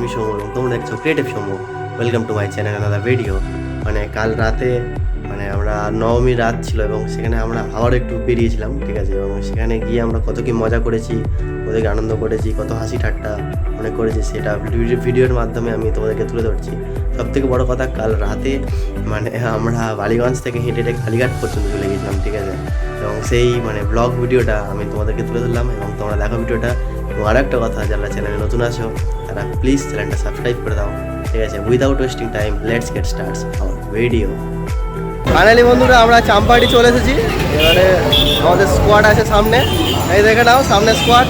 আমি সৌম্য এবং তোমরা দেখছ creative Soumya welcome to my channel আলাদা ভিডিও মানে কাল রাতে মানে আমরা নবমী রাত ছিল, এবং সেখানে আমরা আবার একটু বেরিয়েছিলাম, ঠিক আছে? এবং সেখানে গিয়ে আমরা কত কি মজা করেছি, কত কি আনন্দ করেছি, কত হাসি ঠাট্টা অনেক করেছি, সেটা ভিডিওর মাধ্যমে আমি তোমাদেরকে তুলে ধরছি। সব থেকে বড় কথা, কাল রাতে মানে আমরা বালিগঞ্জ থেকে হেঁটে হেঁটে কালীঘাট পর্যন্ত চলে গেছিলাম, ঠিক আছে? এবং সেই মানে ব্লগ ভিডিওটা আমি তোমাদেরকে তুলে ধরলাম, এবং তোমরা দেখো ভিডিওটা এবং আরও একটা কথা যারা চ্যানেলে নতুন আছো, তারা প্লিজ চ্যানেলটা সাবস্ক্রাইব করে দাও। ঠিক আছে? Without wasting time let's get starts our video finally বন্ধুরা, আমরা চাম্পাহাটি চলে এসেছি। এবারে আমাদের স্কোয়াড আছে সামনে। এই দেখে নাও, সামনে স্কোয়াড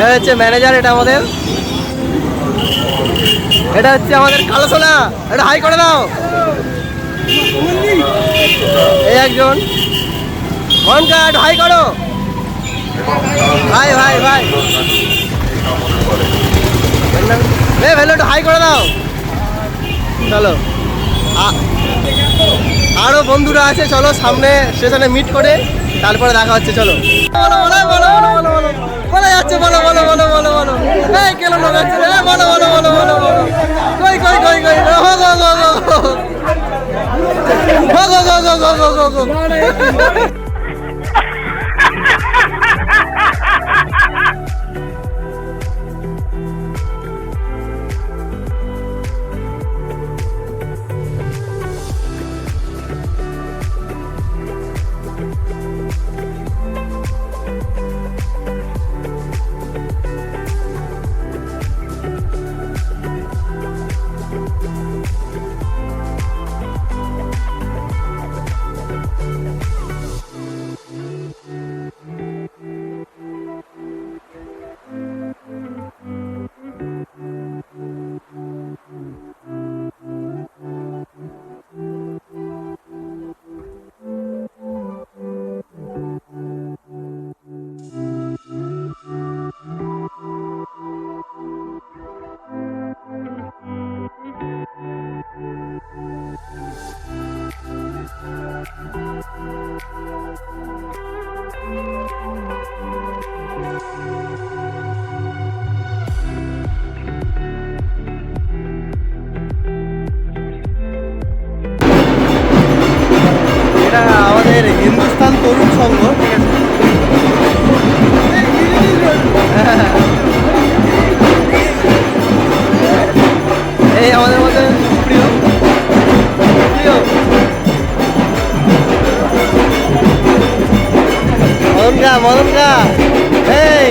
এটা হচ্ছে ম্যানেজার এটা আমাদের। এটা হচ্ছে আমাদের কালো সোনা এটা হাই করে দাও। এই একজন। হাই করো। ভাই ভাই ভাই এ ভেলো একটু হাই করে দাও চলো আ- আরও বন্ধুরা আছে চলো সামনে স্টেশনে মিট করে তারপরে দেখা হচ্ছে চলো বলো বলো বলো বলো বলো বলো যাচ্ছে বলো বলো বলো বলো বলো এই কেন লোক রে বলো বলো বলো বলো বলো কই কই কই কই গো গো গো গো গো গো গো গো গো গো গো তরুণ সংঘ। এই আমাদের মধ্যে প্রিয় প্রিয় মদন গা মদন গা এই।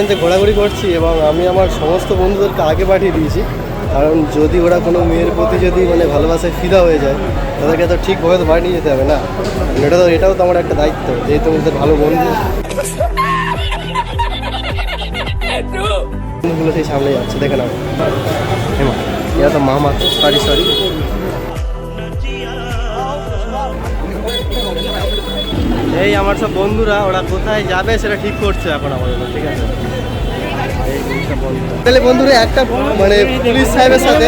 মানে ঘোরাঘুরি করছি এবং আমি আমার সমস্ত বন্ধুদেরকে আগে পাঠিয়ে দিয়েছি। কারণ যদি ওরা কোনো মেয়ের প্রতি যদি মানে ভালোবাসায় ফিদা হয়ে যায়, তাদেরকে তো ঠিকভাবে তো নিয়ে যেতে হবে না। এটা তো, এটাও তো আমার একটা দায়িত্ব, যেহেতু আমাদের ভালো বন্ধু। বন্ধুগুলো সেই সামনে যাচ্ছে, দেখে নাও। এরা তো মামা সরি সরি এই আমার সব বন্ধুরা ওরা কোথায় যাবে সেটা ঠিক করছে এখন আমাদের ঠিক আছে? তাহলে বন্ধুরা একটা মানে পুলিশ সাহেবের সাথে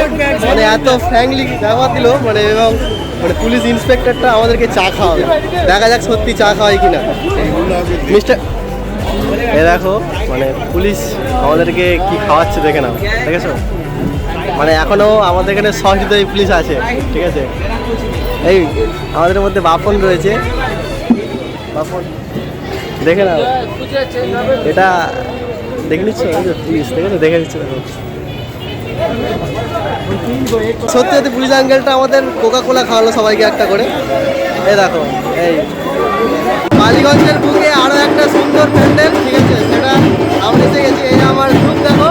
মানে এত ফ্র্যাঙ্কলি ব্যবহার দিল মানে এবং মানে পুলিশ ইন্সপেক্টরটা আমাদেরকে চা খাওয়াবে। দেখা যাক সত্যি চা খাওয়াই কিনা। মিস্টার এ দেখো মানে পুলিশ আমাদেরকে কি খাওয়াচ্ছে দেখে নাও দেখেছ মানে এখনও আমাদের এখানে সহৃদয় পুলিশ আছে ঠিক আছে? এই আমাদের মধ্যে বাপন রয়েছে। দেখে নাও। এটা দেখে নিচ্ছ? প্লিজ দেখে না দেখে নিচ্ছ। সত্যি সত্যি পুলিশ আঙ্কেলটা আমাদের কোকা কোলা খাওয়ালো সবাইকে একটা করে। এই দেখো, এই। মালিগঞ্জের বুকে আরও একটা সুন্দর প্যান্ডেল, ঠিক আছে? সেটা আমরা গেছি এই আমার দেখো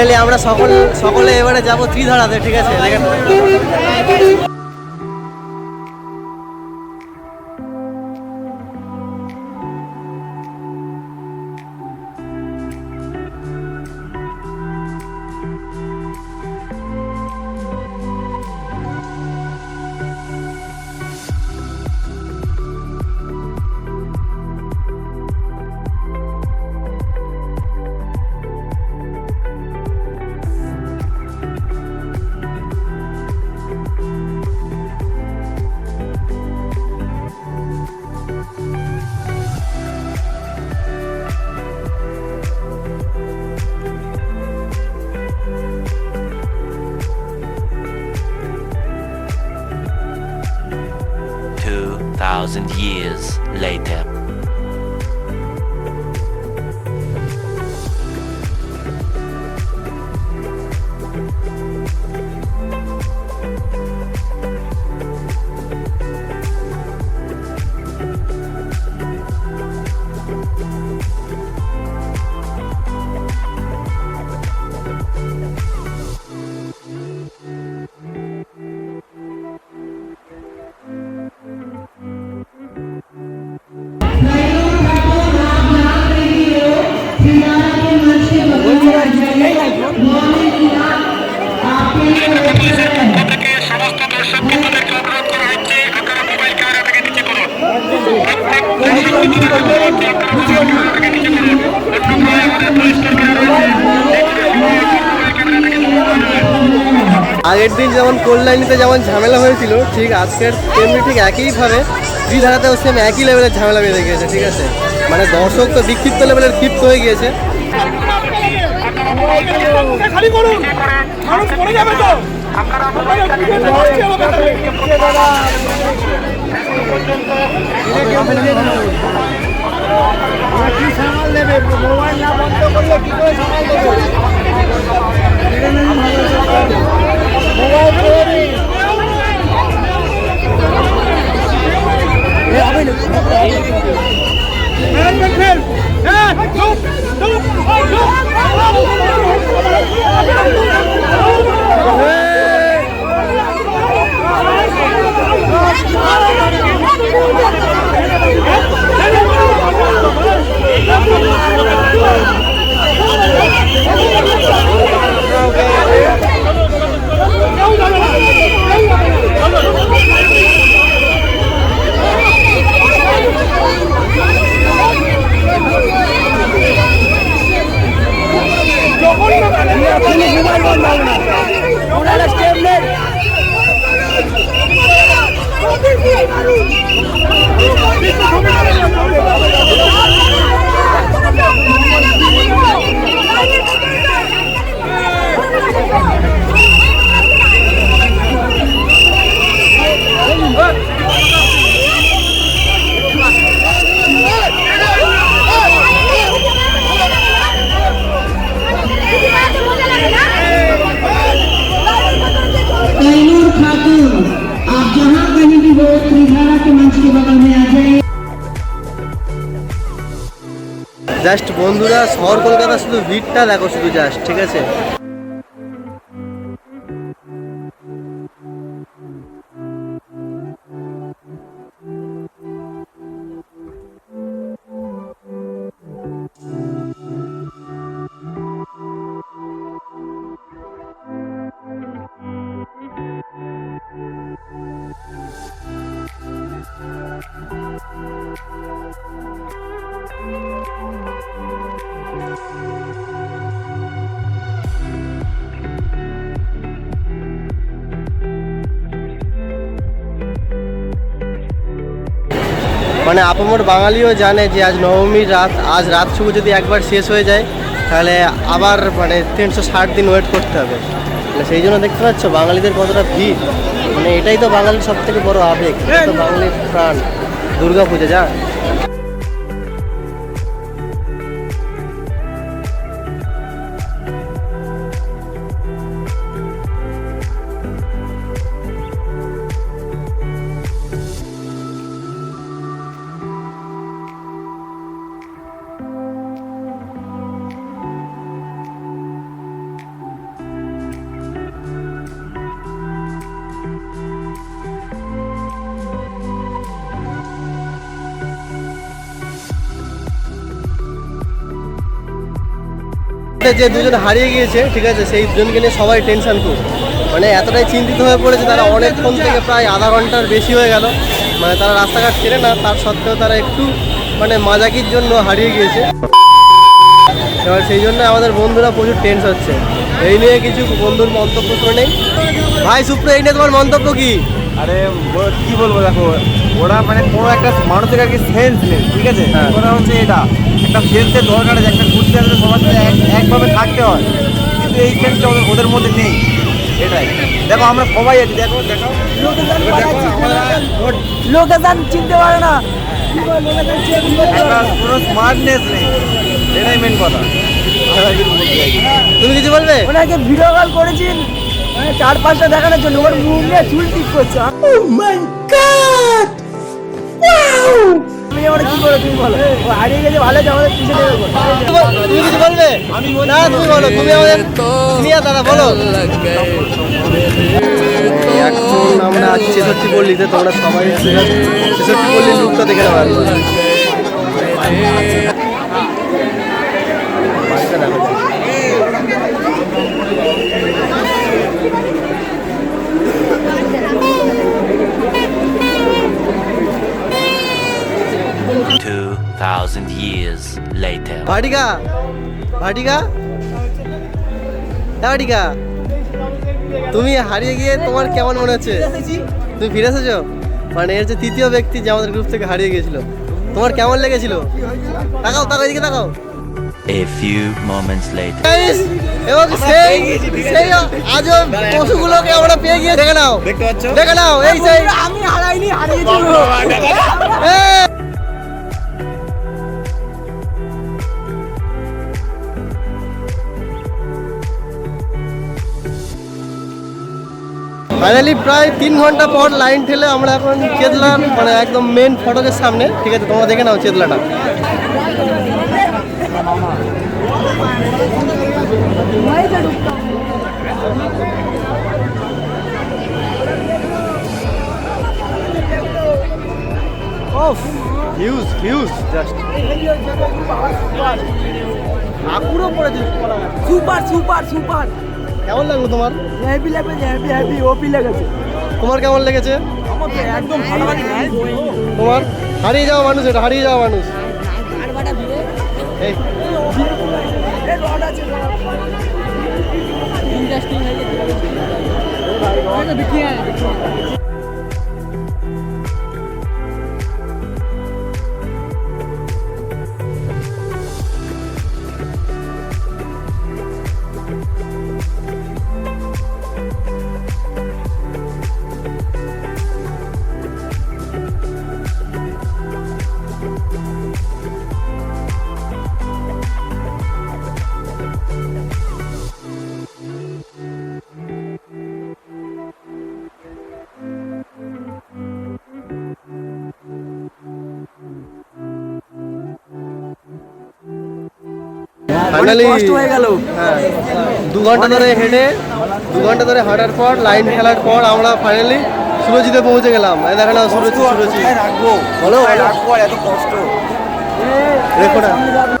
ফাইনালি আমরা সকল সকলে এবারে যাব ত্রিধারাতে ঠিক আছে? আগের দিন যেমন কল্যাণীতে যেমন ঝামেলা হয়েছিল, ঠিক আজকের তেমনি ঠিক একইভাবে ত্রিধারাতেও সেম একই লেভেলের ঝামেলা বেঁধে গিয়েছে, ঠিক আছে? মানে দর্শক তো বিক্ষিপ্ত লেভেলের ক্ষিপ্ত হয়ে গিয়েছে। আপনারা সামাল দেবে মোবাইল না বন্ধ করলে কি করে সামাল দেবে মোবাইল করে দিন। জাস্ট বন্ধুরা শহর কলকাতা শুধু ভিড়টা দেখো শুধু জাস্ট ঠিক আছে? মানে আপামর বাঙালিও জানে যে আজ নবমীর রাত, আজ রাত শুভ যদি একবার শেষ হয়ে যায়, তাহলে আবার মানে তিনশো ষাট দিন ওয়েট করতে হবে। মানে সেই জন্য দেখতে পাচ্ছ বাঙালিদের কতটা ভিড়। মানে এটাই তো বাঙালির সব থেকে বড় আবেগ বাঙালির প্রাণ। দুর্গা পুজো যা। যে দুজন হারিয়ে গিয়েছে ঠিক আছে সেই দুজনকে নিয়ে সবাই টেনশন খুব। মানে এতটাই চিন্তিত হয়ে পড়েছে তারা অনেকক্ষণ থেকে প্রায় আধা ঘণ্টার বেশি হয়ে গেল। মানে তারা রাস্তাঘাট ছেড়ে না তার সত্ত্বেও তারা একটু মানে মাজাকির জন্য হারিয়ে গিয়েছে। এবার সেই জন্য আমাদের বন্ধুরা প্রচুর টেন্স হচ্ছে। এই নিয়ে কিছু বন্ধুর মন্তব্য শুনে নেই। ভাই সুপ্র এই নিয়ে তোমার মন্তব্য কি? আরে কি বলব দেখো ওরা মানে কোনো একটা মানুষের আর কি সেন্স নেই ঠিক আছে? হ্যাঁ। ওরা হচ্ছে এটা একটা সেন্সের দরকার আছে একটা সাথে এক- একভাবে থাকতে হয়। কিন্তু এই সেন্সটা ওদের ওদের মধ্যে নেই। এটাই। দেখো আমরা সবাই আছি। দেখো দেখো লোকেশন চিনতে পারে না। কোনো স্মার্টনেস নেই। এটাই মেন কথা। তুমি কিছু বলবে? ওনাকে ভিডিও কল করেছেন মানে চার পাঁচটা দেখানোর জন্য। ওর মুখ নিয়ে চুল ঠিক করছে। আমি আমার কি করে তুমি বলো। ও হারিয়ে গেছে ভালো আছে আমাদের পিছনে এরকম। তুমি কিছু বলবে? না তুমি বলো তুমি আমাদের সিনিয়র দাদা বলো। এখন আমরা ছেষট্টি পল্লীতে তোমরা সবাই ছেষট্টি পল্লীর লুকটা দেখে নেওয়া বাড়িটা দেখো thousand years later. Vatika Vatika হ্যাঁ ভাটিকা তুমি হারিয়ে গিয়ে তোমার কেমন মনে হচ্ছে? তুমি ফিরে এসেছ? মানে এর যে তৃতীয় ব্যক্তি যে আমাদের গ্রুপ থেকে হারিয়ে গিয়েছিল তোমার কেমন লেগেছিল? তাকাও তাকাও এদিকে তাকাও। A few moments later. Guys, এবং সেই সেই আজব পশুগুলোকে আমরা পেয়ে গিয়ে দেখে নাও। দেখতে পাচ্ছ? দেখে নাও এই সেই আমি হারাইনি হারিয়েছিল ফাইনালি প্রায় তিন ঘণ্টা পর লাইন ঠেলে আমরা এখন চেতলার মানে একদম মেন ফটকের সামনে। ঠিক আছে তোমরা দেখে নাও চেতলাটা। হিউজ হিউজ জাস্ট পড়েছে সুপার সুপার সুপার কেমন লাগল তোমার? হ্যাপি লেগেছে হ্যাপি হ্যাপি ওপি লেগেছে। তোমার কেমন লেগেছে? আমার তো একদম ভালো লাগে তোমার? হারিয়ে যাওয়া মানুষ এটা হারিয়ে যাওয়া মানুষ। এই। রড আছে ফাইনালি কষ্ট হয়ে গেল। দু ঘণ্টা ধরে হেঁটে দু ঘণ্টা ধরে হাঁটার পর লাইন খেলার পর আমরা ফাইনালি সুরজিতে পৌঁছে গেলাম। এই দেখো না সুরজ। সুরজি রাখব। বলো, রাখব এত কষ্ট। রেখো না।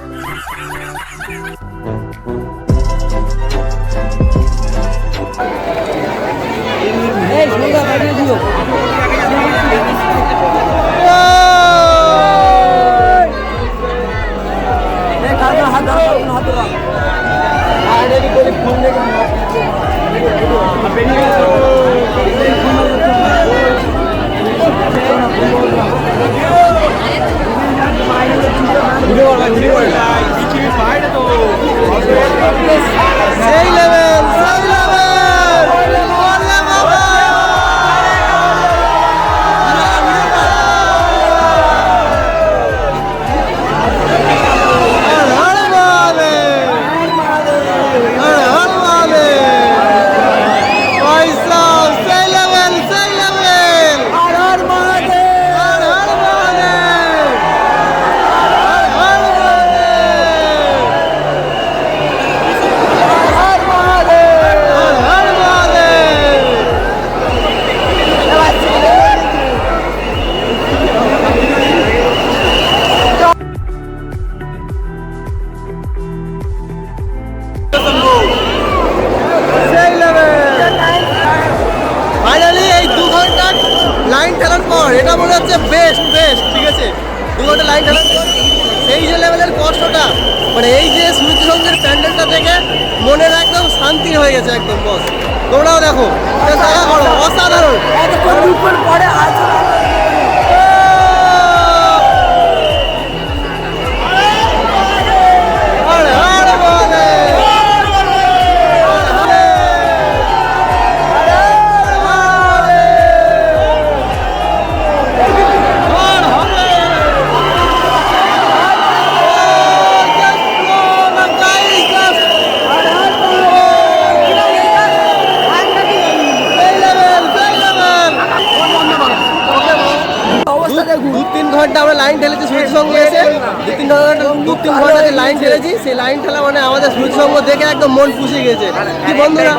দেখে একদম মন পুষে গেছে। কি বন্ধুরা?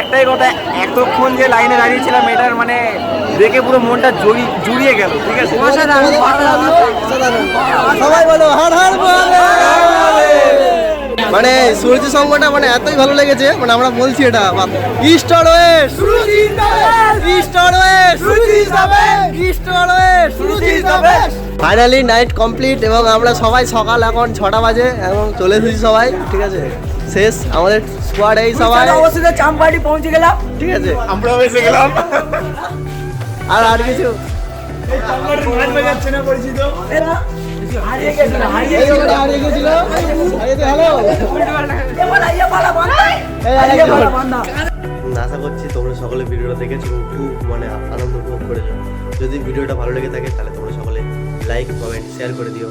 একটাই কথা এতক্ষণ যে লাইনে দাঁড়িয়েছিলাম এটার মানে দেখে পুরো মনটা জুড়িয়ে গেল ঠিক আছে। সবাই বলো হর হর মানে সূর্য সঙ্গটা মানে এতই ভালো লেগেছে মানে আমরা বলছি এটা ইস্ট আর ওয়েস্ট ইস্ট আর ওয়েস্ট ইস্ট আর ওয়েস্ট ফাইনালি নাইট কমপ্লিট এবং আমরা সবাই সকাল এখন ছটা বাজে এবং চলে এসেছি সবাই ঠিক আছে? শেষ। আমাদের স্কোয়াড এই সবাই। অবস্থা চাম্পাটি পৌঁছে গেলাম। ঠিক আছে। আমরাও এসে গেলাম। আর আর কিছু? হারিয়ে গেছিল হারিয়ে গেছিল হারিয়ে গেছিল। হ্যালো আশা করছি তোমরা সকলে ভিডিওটা দেখেছ খুব মানে আনন্দ উপভোগ করেছ। যদি ভিডিওটা ভালো লেগে থাকে তাহলে তোমরা সকলে লাইক কমেন্ট শেয়ার করে দিও।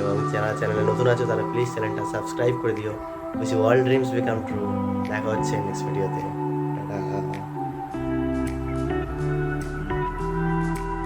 এবং যারা চ্যানেলে নতুন আছো তারা প্লিজ চ্যানেলটা সাবস্ক্রাইব করে দিও। which world dreams become true দেখা হচ্ছে নেক্সট ভিডিওতে